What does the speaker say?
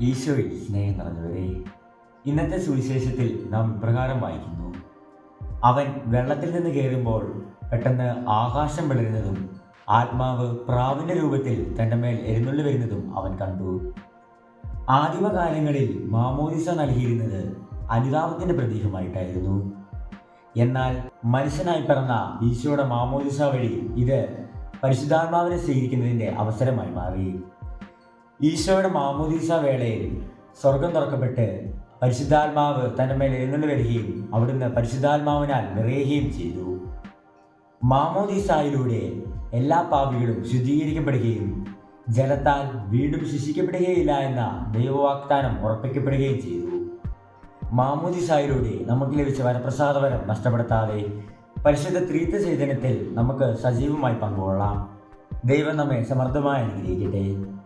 ഈശോയിൽ സ്നേഹം നിറഞ്ഞവരെ ഇന്നത്തെ സുവിശേഷത്തിൽ നാം ഇപ്രകാരം വായിക്കുന്നു. അവൻ വെള്ളത്തിൽ നിന്ന് കയറുമ്പോൾ പെട്ടെന്ന് ആകാശം വിളരുന്നതും ആത്മാവ് പ്രാവിന്റെ രൂപത്തിൽ തന്റെ മേൽ എഴുന്നള്ളി വരുന്നതും അവൻ കണ്ടു. ആദിമകാലങ്ങളിൽ മാമോദിസ നൽകിയിരുന്നത് അനുതാപത്തിന്റെ പ്രതീകമായിട്ടായിരുന്നു. എന്നാൽ മനുഷ്യനായി പിറന്ന ഈശോയുടെ മാമോദിസ വഴി ഇത് പരിശുദ്ധാത്മാവിനെ സ്വീകരിക്കുന്നതിന്റെ അവസരമായി മാറി. ഈശോയുടെ മാമോദീസ വേളയിൽ സ്വർഗം തുറക്കപ്പെട്ട് പരിശുദ്ധാത്മാവ് തന്റെ മേൽ എഴുന്നള്ളി വരികയും അവിടുന്ന് പരിശുദ്ധാത്മാവിനാൽ നിറയുകയും ചെയ്തു. മാമോദീസായിലൂടെ എല്ലാ പാപികളും ശുദ്ധീകരിക്കപ്പെടുകയും ജലത്താൽ വീണ്ടും ശിക്ഷിക്കപ്പെടുകയില്ല എന്ന ദൈവവാഗ്ദാനം ഉറപ്പിക്കപ്പെടുകയും ചെയ്തു. മാമോദീസായിലൂടെ നമുക്ക് ലഭിച്ച വരപ്രസാദവരം നഷ്ടപ്പെടുത്താതെ പരിശുദ്ധ ത്രീത്ത ചൈതന്യത്തിൽ നമുക്ക് സജീവമായി പങ്കുകൊള്ളാം. ദൈവം നമ്മെ സമർത്ഥമായി അനുഗ്രഹിക്കട്ടെ.